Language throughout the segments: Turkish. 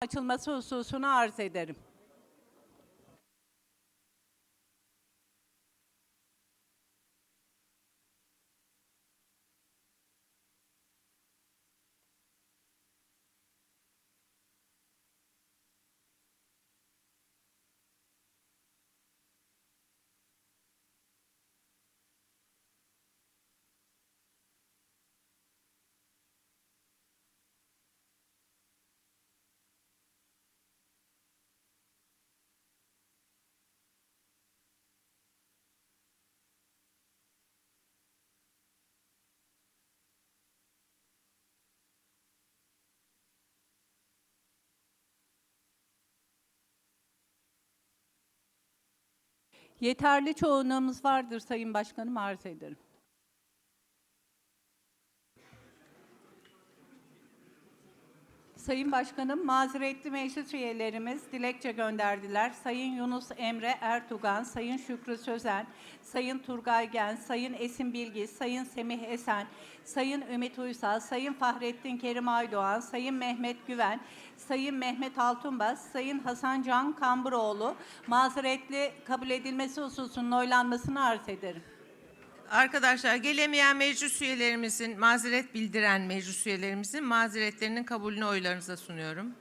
açılması hususunu arz ederim. Yeterli çoğunluğumuz vardır Sayın Başkanım arz ederim. Sayın Başkanım, mazeretli meclis üyelerimiz dilekçe gönderdiler. Sayın Yunus Emre Ertuğan, Sayın Şükrü Sözen, Sayın Turgay Gen, Sayın Esin Bilgiz, Sayın Semih Esen, Sayın Ümit Uysal, Sayın Fahrettin Kerim Aydoğan, Sayın Mehmet Güven, Sayın Mehmet Altunbas, Sayın Hasan Can Kamburoğlu mazeretli kabul edilmesi hususunun oylanmasını arz ederim. Arkadaşlar gelemeyen meclis üyelerimizin, mazeret bildiren meclis üyelerimizin mazeretlerinin kabulünü oylarınıza sunuyorum.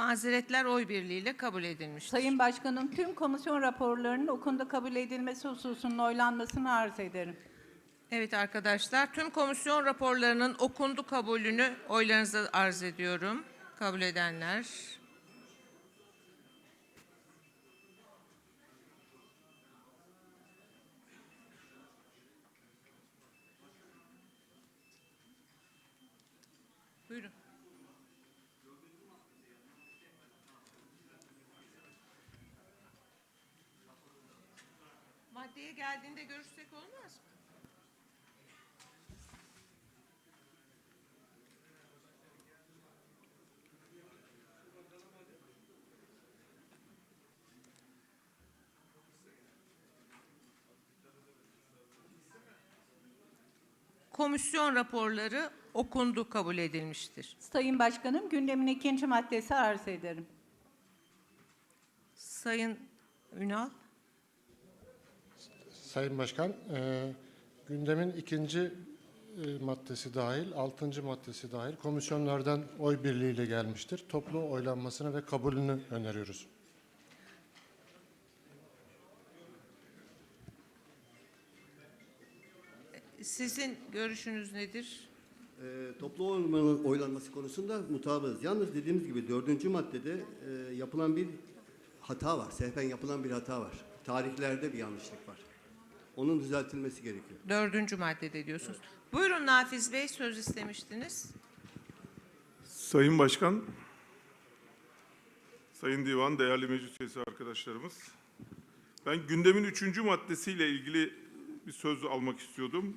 Mazeretler oy birliğiyle kabul edilmiştir. Sayın Başkanım, tüm komisyon raporlarının okundu kabul edilmesi hususunun oylanmasını arz ederim. Evet arkadaşlar, tüm komisyon raporlarının okundu kabulünü oylarınıza arz ediyorum. Kabul edenler. Buyurun. Maddeye geldiğinde görüşsek olmaz mı? Komisyon raporları okundu, kabul edilmiştir. Sayın Başkanım, gündemin ikinci maddesi arz ederim. Sayın Ünal, Sayın Başkan, e, gündemin ikinci e, maddesi dahil, altıncı maddesi dahil komisyonlardan oy birliğiyle gelmiştir. Toplu oylanmasını ve kabulünü öneriyoruz. sizin görüşünüz nedir? E, toplu oylamanın oylanması konusunda mutabığız. Yalnız dediğimiz gibi dördüncü maddede e, yapılan bir hata var. Sehven yapılan bir hata var. Tarihlerde bir yanlışlık var. Onun düzeltilmesi gerekiyor. Dördüncü maddede diyorsunuz. Buyurun Nafiz Bey, söz istemiştiniz. Sayın Başkan, Sayın Divan, değerli meclis üyesi arkadaşlarımız. Ben gündemin üçüncü maddesiyle ilgili bir söz almak istiyordum.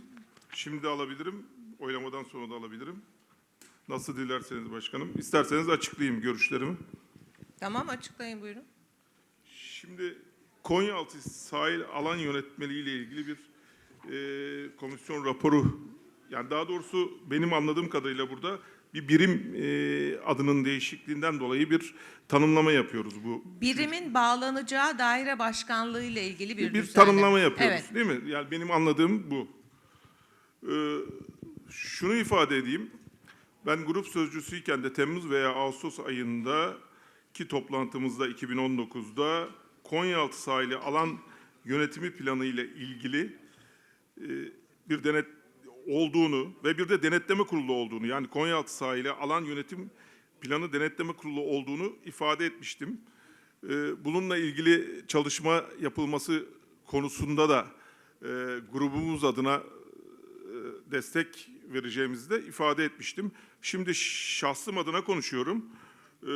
Şimdi alabilirim, oylamadan sonra da alabilirim. Nasıl dilerseniz başkanım. İsterseniz açıklayayım görüşlerimi. Tamam, açıklayın buyurun. Şimdi Konyaaltı sahil alan yönetmeliği ile ilgili bir e, komisyon raporu, yani daha doğrusu benim anladığım kadarıyla burada bir birim e, adının değişikliğinden dolayı bir tanımlama yapıyoruz bu. Birimin bağlanacağı daire başkanlığı ile ilgili bir, Bir, düzenleme. tanımlama yapıyoruz Evet. değil mi? Yani benim anladığım bu. Ee, şunu ifade edeyim. Ben grup sözcüsüyken de Temmuz veya Ağustos ayında ki toplantımızda 2019'da Konyaaltı sahili alan yönetimi planı ile ilgili e, bir denet olduğunu ve bir de denetleme kurulu olduğunu yani Konyaaltı sahili alan yönetim planı denetleme kurulu olduğunu ifade etmiştim. Ee, Bununla ilgili çalışma yapılması konusunda da e, grubumuz adına e, destek vereceğimizi de ifade etmiştim. Şimdi şahsım adına konuşuyorum. Ee,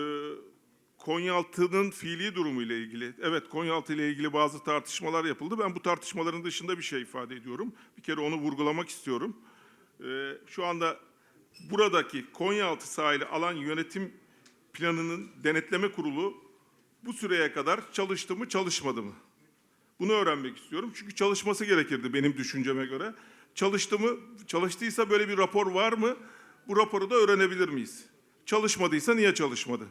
Konyaaltı'nın fiili durumu ile ilgili, evet Konyaaltı ile ilgili bazı tartışmalar yapıldı. Ben bu tartışmaların dışında bir şey ifade ediyorum. Bir kere onu vurgulamak istiyorum. Ee, şu anda buradaki Konyaaltı sahili alan yönetim planının denetleme kurulu bu süreye kadar çalıştı mı çalışmadı mı? Bunu öğrenmek istiyorum. Çünkü çalışması gerekirdi benim düşünceme göre. Çalıştı mı? Çalıştıysa böyle bir rapor var mı? Bu raporu da öğrenebilir miyiz? Çalışmadıysa niye çalışmadı?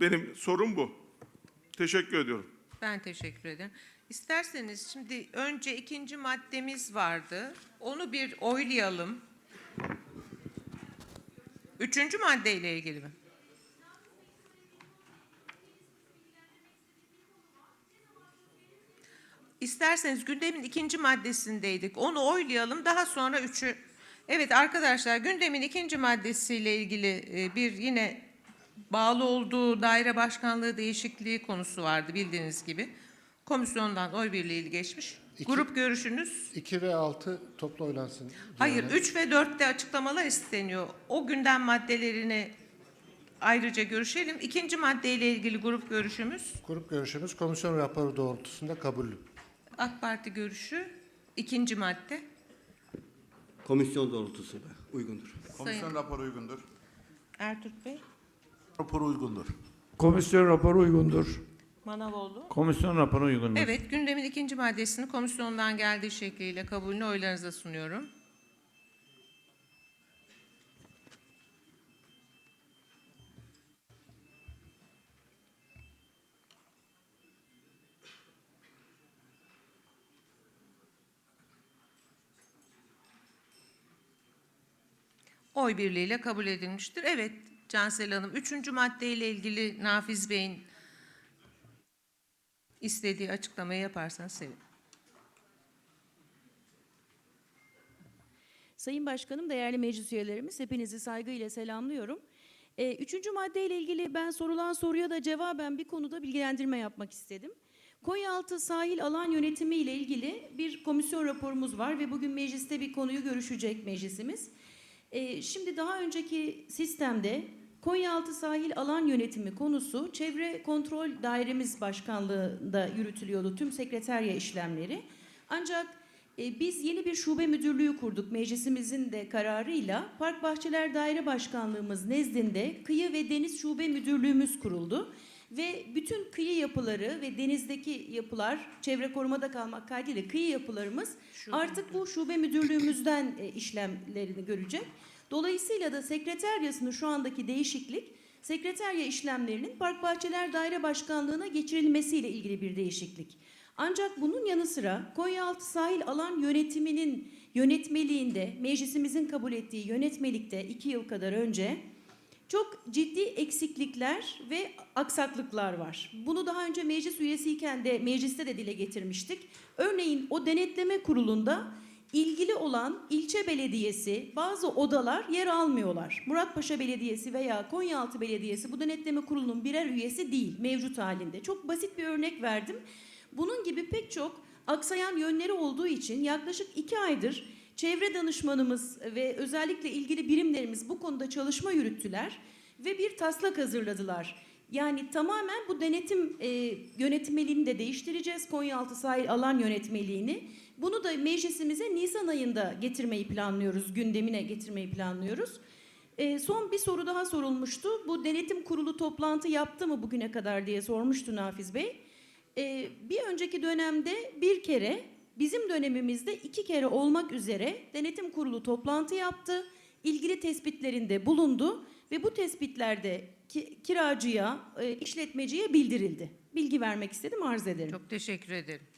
Benim sorum bu. Teşekkür ediyorum. Ben teşekkür ederim. İsterseniz şimdi önce ikinci maddemiz vardı. Onu bir oylayalım. Üçüncü maddeyle ilgili mi? İsterseniz gündemin ikinci maddesindeydik. Onu oylayalım. Daha sonra üçü... Evet arkadaşlar gündemin ikinci maddesiyle ilgili e, bir yine bağlı olduğu daire başkanlığı değişikliği konusu vardı bildiğiniz gibi. Komisyondan oy birliğiyle geçmiş. İki- Grup görüşünüz 2 ve 6 toplu oylansın. Hayır, Yani 3 ve 4'te açıklamalar isteniyor. O gündem maddelerini ayrıca görüşelim. İkinci maddeyle ilgili grup görüşümüz, Grup görüşümüz komisyon raporu doğrultusunda kabullü. AK Parti görüşü, ikinci madde. Komisyon doğrultusunda uygundur. Komisyon Sayın raporu uygundur. Ertürk Bey, Raporu uygundur. Komisyon raporu uygundur. Manavoğlu. Komisyon raporu uygundur. Evet, gündemin ikinci maddesini komisyondan geldiği şekliyle kabulünü oylarınıza sunuyorum. Oy birliğiyle kabul edilmiştir. Evet Cansel Hanım, üçüncü maddeyle ilgili Nafiz Bey'in istediği açıklamayı yaparsanız sevinirim. Sayın Başkanım, değerli meclis üyelerimiz, hepinizi saygıyla selamlıyorum. Ee, üçüncü maddeyle ilgili ben sorulan soruya da cevaben bir konuda bilgilendirme yapmak istedim. Konyaaltı sahil alan yönetimi ile ilgili bir komisyon raporumuz var ve bugün mecliste bir konuyu görüşecek meclisimiz. Ee, şimdi daha önceki sistemde Konyaaltı sahil alan yönetimi konusu Çevre Kontrol Dairemiz Başkanlığı'nda yürütülüyordu tüm sekreterya işlemleri. Ancak e, biz yeni bir şube müdürlüğü kurduk meclisimizin de kararıyla. Park Bahçeler Daire Başkanlığımız nezdinde kıyı ve deniz şube müdürlüğümüz kuruldu. Ve bütün kıyı yapıları ve denizdeki yapılar çevre korumada kalmak kaydıyla kıyı yapılarımız artık bu şube müdürlüğümüzden e, işlemlerini görecek. Dolayısıyla da sekreteryasının şu andaki değişiklik sekreterya işlemlerinin Park Bahçeler Daire Başkanlığı'na geçirilmesiyle ilgili bir değişiklik. Ancak bunun yanı sıra Konyaaltı Sahil Alan Yönetiminin yönetmeliğinde, meclisimizin kabul ettiği yönetmelikte iki yıl kadar önce çok ciddi eksiklikler ve aksaklıklar var. Bunu daha önce meclis üyesiyken de mecliste de dile getirmiştik. Örneğin o denetleme kurulunda ilgili olan ilçe belediyesi bazı odalar yer almıyorlar. Muratpaşa Belediyesi veya Konyaaltı Belediyesi bu denetleme kurulunun birer üyesi değil mevcut halinde. Çok basit bir örnek verdim. Bunun gibi pek çok aksayan yönleri olduğu için yaklaşık iki aydır çevre danışmanımız ve özellikle ilgili birimlerimiz bu konuda çalışma yürüttüler ve bir taslak hazırladılar. Yani tamamen bu denetim e, yönetmeliğini de değiştireceğiz. Konyaaltı sahil alan yönetmeliğini. Bunu da meclisimize Nisan ayında getirmeyi planlıyoruz, gündemine getirmeyi planlıyoruz. E, son bir soru daha sorulmuştu. Bu denetim kurulu toplantı yaptı mı bugüne kadar diye sormuştu Nafiz Bey. E, bir önceki dönemde bir kere, bizim dönemimizde iki kere olmak üzere denetim kurulu toplantı yaptı. ilgili tespitlerinde bulundu ve bu tespitlerde ki, kiracıya, e, işletmeciye bildirildi. Bilgi vermek istedim, arz ederim. Çok teşekkür ederim.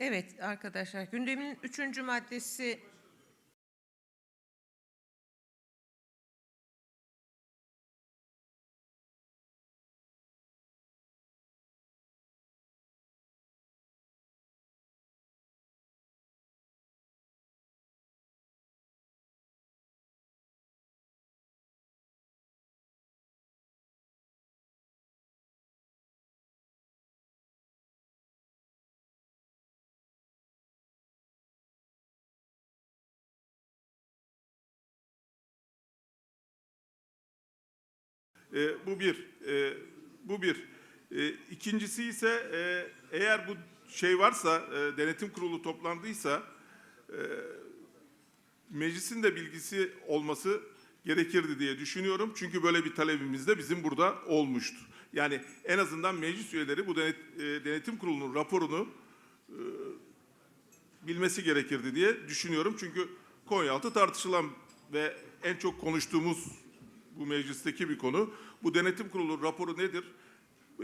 Evet arkadaşlar gündemin üçüncü maddesi E, bu bir. E, bu bir. E, ikincisi ise e, eğer bu şey varsa, e, denetim kurulu toplandıysa meclisin de bilgisi olması gerekirdi diye düşünüyorum. Çünkü böyle bir talebimiz de bizim burada olmuştu. Yani en azından meclis üyeleri bu denet, e, denetim kurulunun raporunu e, bilmesi gerekirdi diye düşünüyorum. Çünkü Konyaaltı tartışılan ve en çok konuştuğumuz bu meclisteki bir konu. Bu denetim kurulu raporu nedir?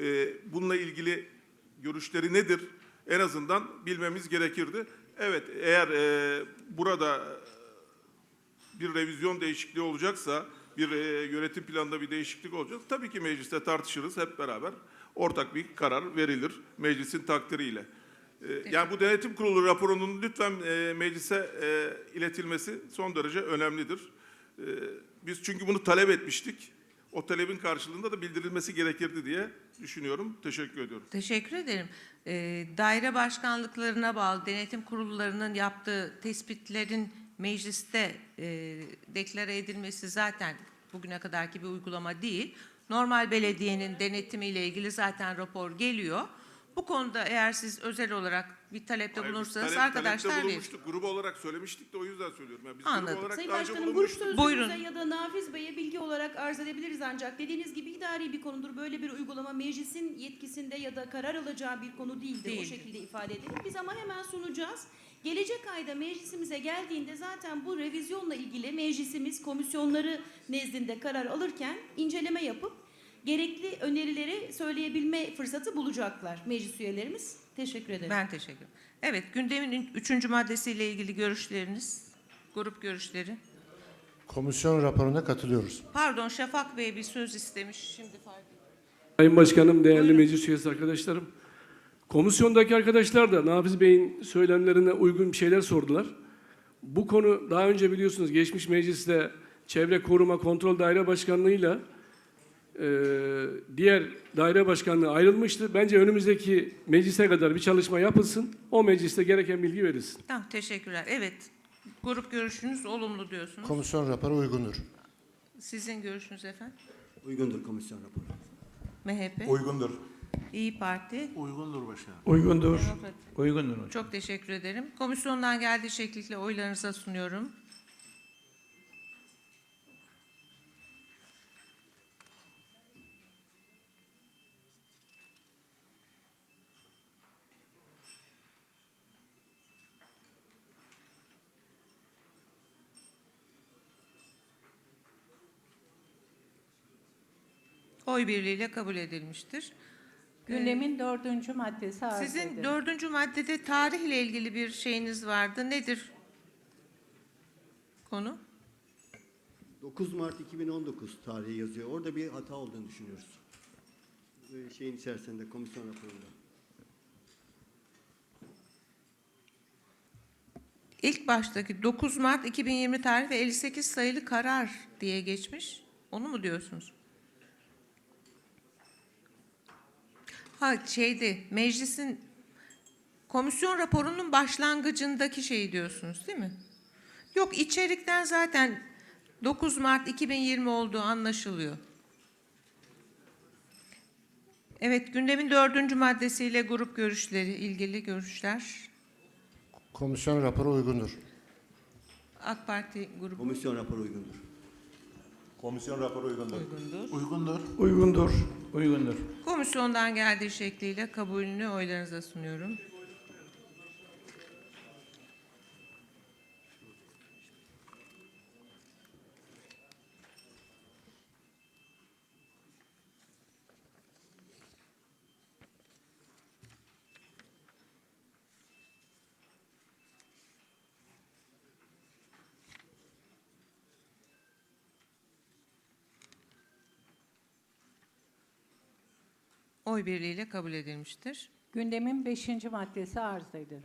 E, bununla ilgili görüşleri nedir? En azından bilmemiz gerekirdi. Evet, eğer e, burada bir revizyon değişikliği olacaksa, bir e, yönetim planında bir değişiklik olacak. Tabii ki mecliste tartışırız hep beraber. Ortak bir karar verilir meclisin takdiriyle. E, yani bu denetim kurulu raporunun lütfen e, meclise e, iletilmesi son derece önemlidir. E, biz çünkü bunu talep etmiştik. O talebin karşılığında da bildirilmesi gerekirdi diye düşünüyorum. Teşekkür ediyorum. Teşekkür ederim. Ee, daire başkanlıklarına bağlı denetim kurullarının yaptığı tespitlerin mecliste e, deklare edilmesi zaten bugüne kadarki bir uygulama değil. Normal belediyenin denetimiyle ilgili zaten rapor geliyor. Bu konuda eğer siz özel olarak bir talepte Hayır, bulunursanız talep- arkadaşlar talepte bir bulunmuştuk. Grup olarak söylemiştik de o yüzden söylüyorum. Yani biz Anladım. grup olarak Sayın daha önce Başkanım grup bulunmuştuk. Buyurun. ya da Nafiz Bey'e bilgi olarak arz edebiliriz ancak dediğiniz gibi idari bir konudur. Böyle bir uygulama meclisin yetkisinde ya da karar alacağı bir konu değildir. O Değildir. şekilde ifade edelim. Biz ama hemen sunacağız. Gelecek ayda meclisimize geldiğinde zaten bu revizyonla ilgili meclisimiz komisyonları nezdinde karar alırken inceleme yapıp gerekli önerileri söyleyebilme fırsatı bulacaklar meclis üyelerimiz. Teşekkür ederim. Ben teşekkür ederim. Evet, gündemin üçüncü maddesiyle ilgili görüşleriniz, grup görüşleri. Komisyon raporuna katılıyoruz. Pardon, Şafak Bey bir söz istemiş. Şimdi fark ettim. Sayın Başkanım, değerli meclis üyesi arkadaşlarım. Komisyondaki arkadaşlar da Nafiz Bey'in söylemlerine uygun bir şeyler sordular. Bu konu daha önce biliyorsunuz geçmiş mecliste Çevre Koruma Kontrol Daire Başkanlığı'yla diğer daire başkanlığı ayrılmıştı. Bence önümüzdeki meclise kadar bir çalışma yapılsın. O mecliste gereken bilgi verilsin. Tamam, teşekkürler. Evet, grup görüşünüz olumlu diyorsunuz. Komisyon raporu uygundur. Sizin görüşünüz efendim? Uygundur komisyon raporu. MHP, Uygundur. İyi Parti. Uygundur başkanım. Uygundur. Demokrat. Uygundur. Çok teşekkür ederim. Komisyondan geldiği şekliyle oylarınıza sunuyorum. Oy birliğiyle kabul edilmiştir. Gündemin dördüncü maddesi arz Sizin edilir. dördüncü maddede tarihle ilgili bir şeyiniz vardı. Nedir konu? 9 Mart 2019 tarihi yazıyor. Orada bir hata olduğunu düşünüyoruz. Ee, Şeyin içerisinde komisyon raporunda. İlk baştaki 9 Mart 2020 tarih ve 58 sayılı karar diye geçmiş. Onu mu diyorsunuz? Ha şeydi, meclisin komisyon raporunun başlangıcındaki şeyi diyorsunuz değil mi? Yok içerikten zaten 9 Mart 2020 olduğu anlaşılıyor. Evet, gündemin dördüncü maddesiyle grup görüşleri, ilgili görüşler. Komisyon raporu uygundur. AK Parti grubu Komisyon raporu uygundur. Komisyon raporu uygundur. uygundur. Uygundur. Uygundur. Uygundur. Komisyondan geldiği şekliyle kabulünü oylarınıza sunuyorum. Oy birliğiyle kabul edilmiştir. Gündemin beşinci maddesi arz edilir.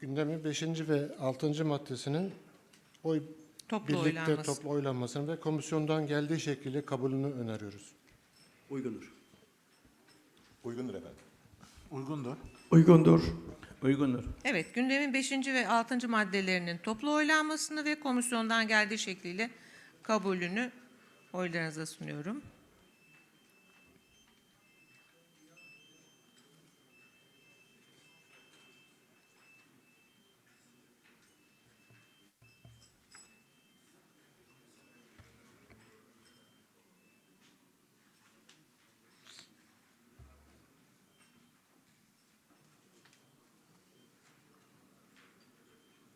Gündemin 5. ve 6. maddesinin oy Toplu birlikte oylanması. toplu oylanmasını ve komisyondan geldiği şekilde kabulünü öneriyoruz. Uygundur. Uygundur efendim. Uygundur. Uygundur. Uygundur. Evet, gündemin 5. ve 6. maddelerinin toplu oylanmasını ve komisyondan geldiği şekliyle kabulünü oylarınıza sunuyorum.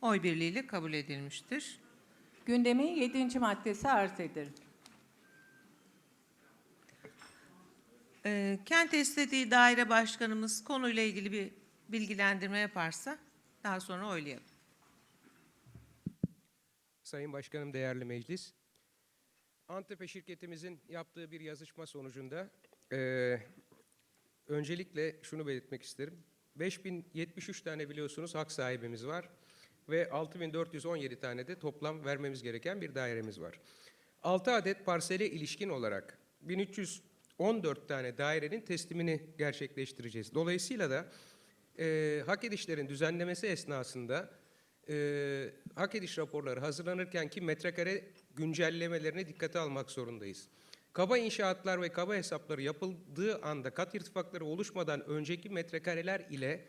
Oy birliğiyle kabul edilmiştir. Gündemin 7. maddesi arz edilir. Ee, kent istediği daire başkanımız konuyla ilgili bir bilgilendirme yaparsa daha sonra oylayalım. Sayın Başkanım, değerli meclis. Antepe şirketimizin yaptığı bir yazışma sonucunda eee, öncelikle şunu belirtmek isterim. 5073 tane biliyorsunuz hak sahibimiz var ve 6417 tane de toplam vermemiz gereken bir dairemiz var. 6 adet parsele ilişkin olarak 1314 tane dairenin teslimini gerçekleştireceğiz. Dolayısıyla da eee hak edişlerin düzenlemesi esnasında eee hak ediş raporları hazırlanırken ki metrekare güncellemelerine dikkate almak zorundayız. Kaba inşaatlar ve kaba hesapları yapıldığı anda kat irtifakları oluşmadan önceki metrekareler ile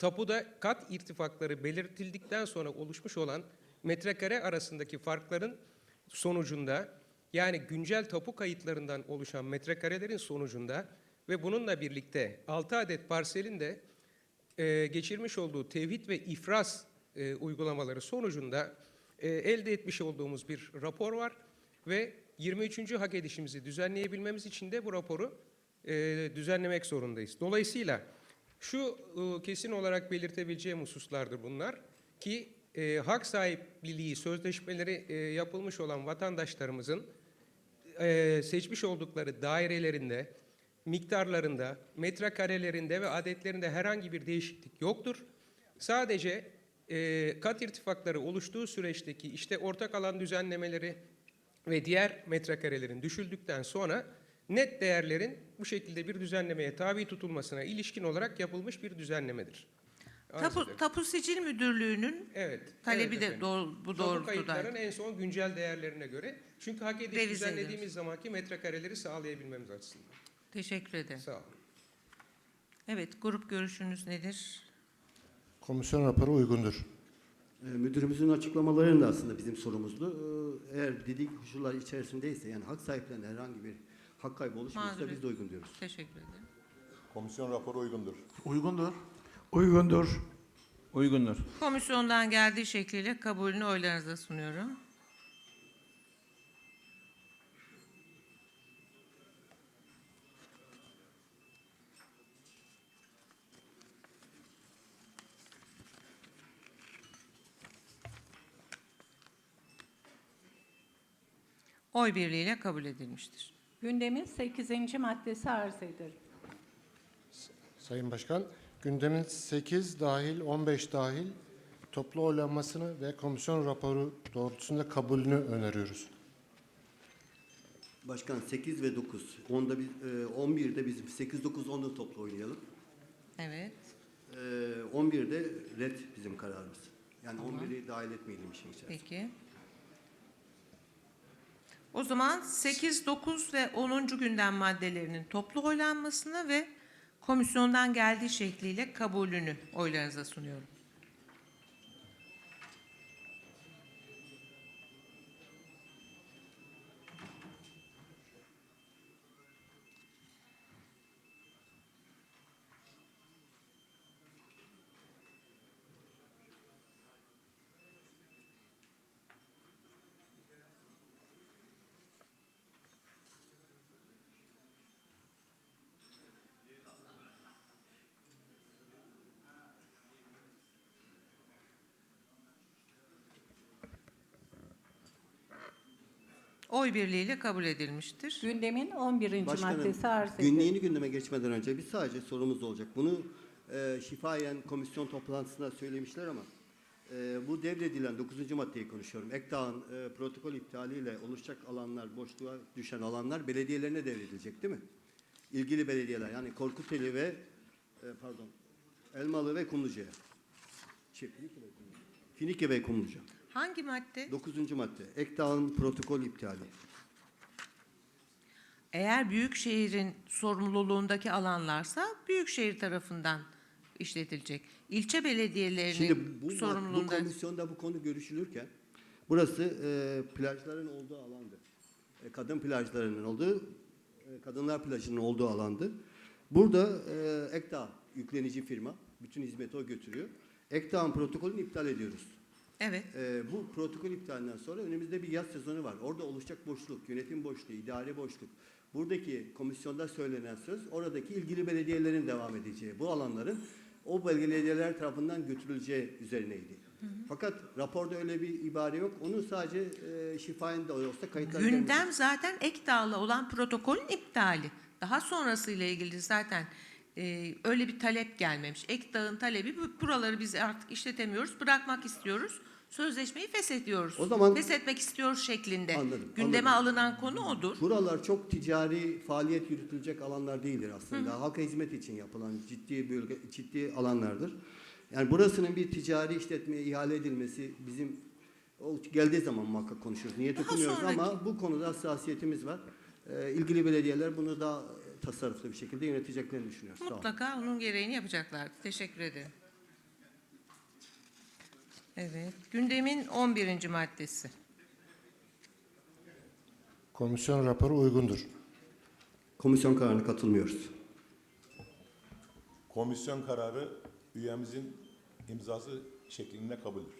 tapuda kat irtifakları belirtildikten sonra oluşmuş olan metrekare arasındaki farkların sonucunda yani güncel tapu kayıtlarından oluşan metrekarelerin sonucunda ve bununla birlikte 6 adet parselin de e, geçirmiş olduğu tevhid ve ifraz e, uygulamaları sonucunda e, elde etmiş olduğumuz bir rapor var ve 23. hak edişimizi düzenleyebilmemiz için de bu raporu e, düzenlemek zorundayız. Dolayısıyla şu e, kesin olarak belirtebileceğim hususlardır bunlar ki e, hak sahipliği sözleşmeleri e, yapılmış olan vatandaşlarımızın e, seçmiş oldukları dairelerinde, miktarlarında, metrekarelerinde ve adetlerinde herhangi bir değişiklik yoktur. Sadece e, kat irtifakları oluştuğu süreçteki işte ortak alan düzenlemeleri ve diğer metrekarelerin düşüldükten sonra net değerlerin bu şekilde bir düzenlemeye tabi tutulmasına ilişkin olarak yapılmış bir düzenlemedir. Tapu. Tapu Sicil Müdürlüğü'nün Evet. talebi evet de doğru, bu Tapu doğrultuda. kayıtların en son güncel değerlerine göre. Çünkü hak ediş Revize düzenlediğimiz ediyoruz. zamanki metrekareleri sağlayabilmemiz açısından. Teşekkür ederim. Sağ olun. Evet, grup görüşünüz nedir? Komisyon raporu uygundur. Ee, Müdürümüzün açıklamaları da aslında bizim sorumuzdu. Ee, Eğer dediği koşullar içerisindeyse yani hak sahiplerine herhangi bir hak kaybı oluşmuyorsa Mağduriyet. biz de uygun diyoruz. Teşekkür ederim. Komisyon raporu uygundur. Uygundur. Uygundur. Uygundur. Komisyondan geldiği şekliyle kabulünü oylarınıza sunuyorum. Oy birliğiyle kabul edilmiştir. Gündemin 8. maddesi arz edilir. Sayın Başkan, gündemin 8 dahil 15 dahil toplu oylanmasını ve komisyon raporu doğrultusunda kabulünü öneriyoruz. Başkan 8 ve 9. Onda biz, e, 11'de bizim 8, 9, 10'u toplu oynayalım. Evet. Ee, 11'de red bizim kararımız. Yani 11'i dahil etmeyelim işin içerisine. Peki. O zaman 8, 9 ve 10. gündem maddelerinin toplu oylanmasını ve komisyondan geldiği şekliyle kabulünü oylarınıza sunuyorum. Oy birliğiyle kabul edilmiştir. Gündemin 11. maddesi arz günlüğünü gündeme geçmeden önce bir sadece sorumuz olacak. Bunu e, şifayen komisyon toplantısında söylemişler ama e, bu devredilen 9. maddeyi konuşuyorum. Ekdağ'ın e, protokol iptaliyle oluşacak alanlar, boşluğa düşen alanlar belediyelerine devredilecek değil mi? İlgili belediyeler yani Korkuteli ve e, pardon Elmalı ve Kumluca'ya. Şey, Finike ve Kumluca. Hangi madde? 9. madde. Ekdağ'ın protokol iptali. Eğer büyükşehirin sorumluluğundaki alanlarsa büyükşehir tarafından işletilecek. İlçe belediyelerinin Şimdi bu, bu sorumluluğunda komisyonda bu konu görüşülürken burası e, plajların olduğu alandı. E, kadın plajlarının olduğu, e, kadınlar plajının olduğu alandı. Burada e, Ekta yüklenici firma, bütün hizmeti o götürüyor. Ekdağ'ın protokolünü iptal ediyoruz. Evet. Ee, bu protokol iptalinden sonra önümüzde bir yaz sezonu var. Orada oluşacak boşluk, yönetim boşluğu, idari boşluk. Buradaki komisyonda söylenen söz oradaki ilgili belediyelerin devam edeceği, bu alanların o belediyeler tarafından götürüleceği üzerineydi. Fakat raporda öyle bir ibare yok. Onun sadece e, şifayen de olsa kayıtlar Gündem zaten Ekdağ'la olan protokolün iptali. Daha sonrasıyla ilgili zaten e, öyle bir talep gelmemiş. Ekdağ'ın talebi bu- buraları biz artık işletemiyoruz, bırakmak istiyoruz. Sözleşmeyi feshediyoruz. O zaman- Feshetmek istiyoruz şeklinde. Anladım, Gündeme anladım. alınan konu odur. Buralar çok ticari faaliyet yürütülecek alanlar değildir aslında. Halka hizmet için yapılan ciddi bölge, ciddi alanlardır. Yani burasının bir ticari işletmeye ihale edilmesi bizim o geldiği zaman muhakkak konuşuruz. Okumuyoruz sonraki- ama bu konuda hassasiyetimiz var. Ee, ilgili belediyeler bunu daha tasarruflu bir şekilde yöneteceklerini düşünüyoruz. Mutlaka onun gereğini yapacaklardı. Teşekkür ederim. Evet. Gündemin 11. maddesi. Komisyon raporu uygundur. Komisyon kararına katılmıyoruz. Komisyon kararı üyemizin imzası şeklinde kabuldür.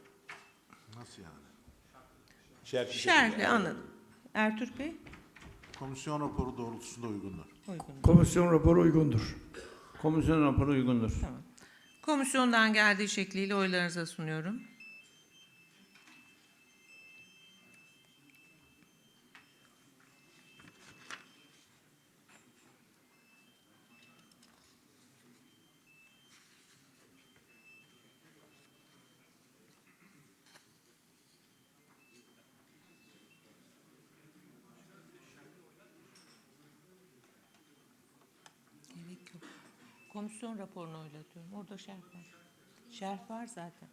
Nasıl yani? Şerhli Şerhli şekilde. anladım. Ertürk Bey? Komisyon raporu doğrultusunda uygundur. Uygun. Komisyon raporu uygundur. Komisyon raporu uygundur. Tamam. Komisyondan geldiği şekliyle oylarınıza sunuyorum. Gerek yok. Komisyon raporunu oylatıyorum. Orada şerh var. Şerh var zaten.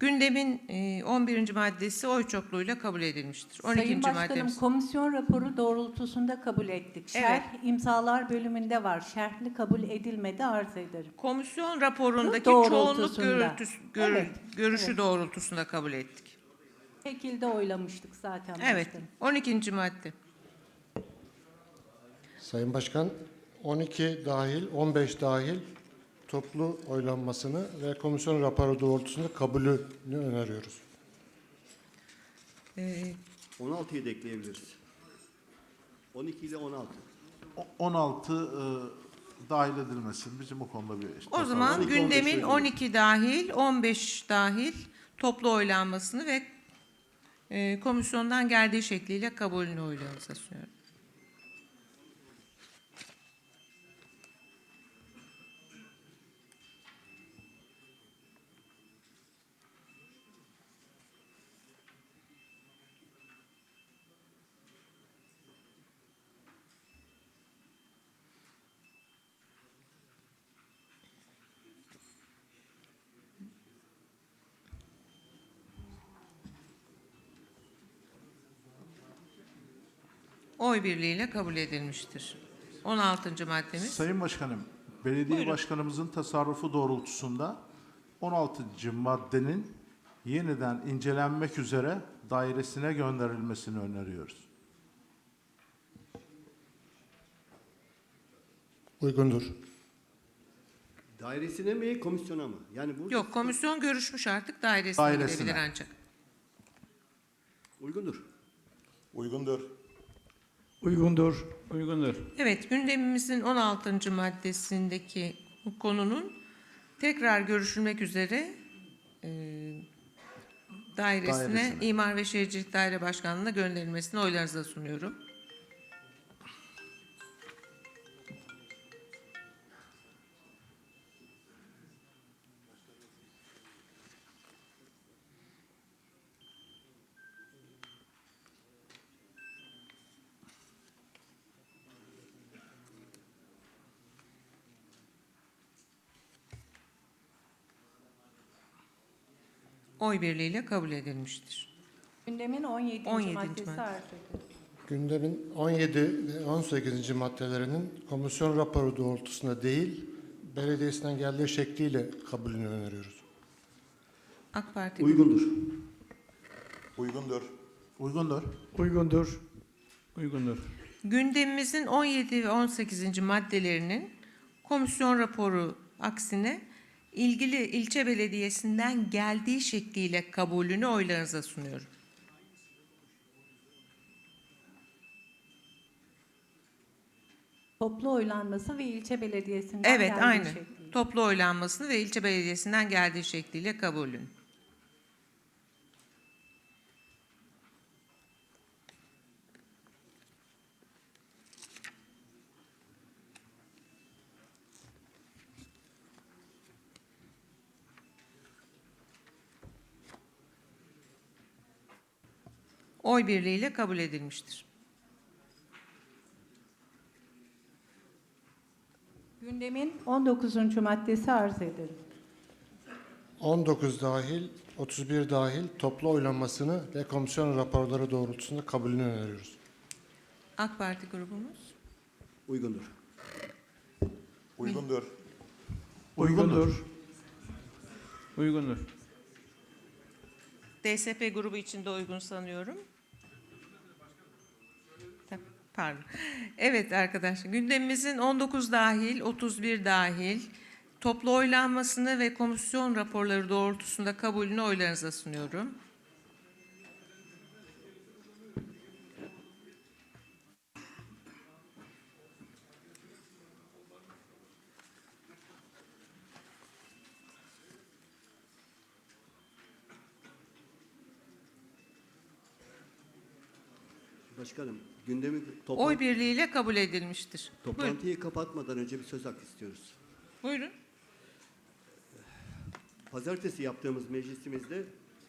Gündemin e, 11. maddesi oy çokluğuyla kabul edilmiştir. 12. Sayın Başkanım maddemiz. komisyon raporu doğrultusunda kabul ettik. Şerh imzalar bölümünde var. Şerhli kabul edilmedi arz ederim. Komisyon raporundaki çoğunluk görüntüsü, gör- Evet, görüşü evet. doğrultusunda kabul ettik. Şekilde oylamıştık zaten. Evet. başkanım. 12. madde. Sayın Başkan, 12 dahil, 15 dahil toplu oylanmasını ve komisyon raporu doğrultusunda kabulünü öneriyoruz. Ee, 16'yı da ekleyebiliriz. 12 ile 16. O- 16 e, dahil edilmesin. Bizim o konuda bir... o zaman 12, 15 gündemin söyleyeyim. 12 dahil, 15 dahil toplu oylanmasını ve e, komisyondan geldiği şekliyle kabulünü oylarınıza sunuyorum. Oy birliğiyle kabul edilmiştir. 16. maddemiz. Sayın Başkanım, belediye Buyurun. başkanımızın tasarrufu doğrultusunda 16. maddenin yeniden incelenmek üzere dairesine gönderilmesini öneriyoruz. Uygundur. Dairesine mi, komisyona mı? Yani burada Yok, komisyon görüşmüş artık dairesine, Dairesine. gidebilir ancak. uygundur. Uygundur. Uygundur. Uygundur. Evet, gündemimizin 16. maddesindeki bu konunun tekrar görüşülmek üzere e, dairesine, Dairesine. İmar ve Şehircilik Daire Başkanlığı'na gönderilmesini oylarınıza sunuyorum. Oy birliğiyle kabul edilmiştir. Gündemin 17. 17. maddesi madde. arz. Gündemin 17 ve 18. maddelerinin komisyon raporu doğrultusunda değil, Belediyesi'nden geldiği şekliyle kabulünü öneriyoruz. AK Parti Uygundur. Uygundur. Uygundur. Uygundur. Uygundur. Gündemimizin 17 ve 18. maddelerinin komisyon raporu aksine ilgili ilçe belediyesinden geldiği şekliyle kabulünü oylarınıza sunuyorum. Toplu oylanması ve ilçe belediyesinden Evet, geldiği aynı. şekliyle. Toplu oylanmasını ve ilçe belediyesinden geldiği şekliyle kabulün. Oy birliğiyle kabul edilmiştir. Gündemin 19. maddesi arz edilir. 19 dahil, 31 dahil toplu oylanmasını ve komisyon raporları doğrultusunda kabulünü öneriyoruz. AK Parti grubumuz. Uygundur. Uygundur. Uygundur. Uygundur. DSP grubu için de uygun sanıyorum. Pardon. Evet arkadaşlar gündemimizin 19 dahil, 31 dahil toplu oylanmasını ve komisyon raporları doğrultusunda kabulünü oylarınıza sunuyorum. Başkanım, gündemi topla- Oy birliğiyle kabul edilmiştir. Buyurun. toplantıyı kapatmadan önce bir söz hakkı istiyoruz. Buyurun. Pazartesi yaptığımız meclisimizde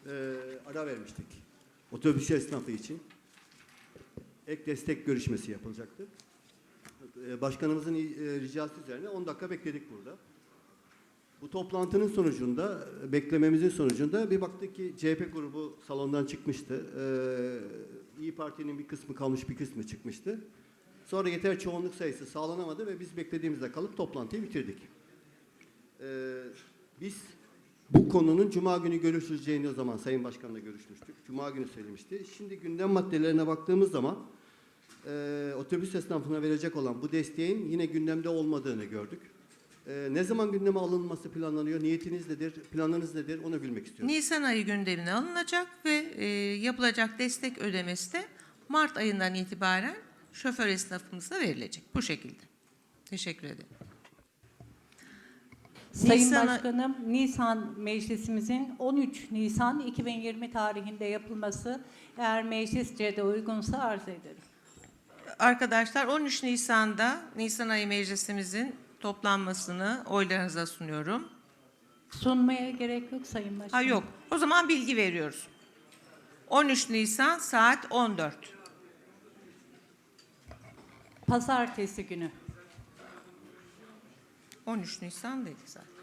e, ara vermiştik. Otobüs esnafı için. Ek destek görüşmesi yapılacaktı. E, başkanımızın e, ricası üzerine 10 dakika bekledik burada. Bu toplantının sonucunda, e, beklememizin sonucunda bir baktık ki CHP grubu salondan çıkmıştı. Ee, İyi Parti'nin bir kısmı kalmış, bir kısmı çıkmıştı. Sonra yeter çoğunluk sayısı sağlanamadı ve biz beklediğimizde kalıp toplantıyı bitirdik. Ee, biz bu konunun Cuma günü görüşüleceğini o zaman Sayın Başkan'la görüşmüştük. Cuma günü söylemişti. Şimdi gündem maddelerine baktığımız zaman e, otobüs esnafına verecek olan bu desteğin yine gündemde olmadığını gördük. E, ne zaman gündeme alınması planlanıyor? Niyetiniz nedir? Planınız nedir? Onu bilmek istiyorum. Nisan ayı gündemine alınacak ve e, yapılacak destek ödemesi de Mart ayından itibaren şoför esnafımıza verilecek. Bu şekilde. Teşekkür ederim. Sayın Nisan- Başkanım, Nisan Meclisimizin 13 Nisan 2020 tarihinde yapılması eğer meclisçe de uygunsa arz ederim. Arkadaşlar 13 Nisan'da Nisan ayı meclisimizin toplanmasını oylarınıza sunuyorum. Sunmaya gerek yok Sayın Ha Başkanım. yok. O zaman bilgi veriyoruz. 13 Nisan saat 14. Pazartesi günü. 13 Nisan dedi zaten.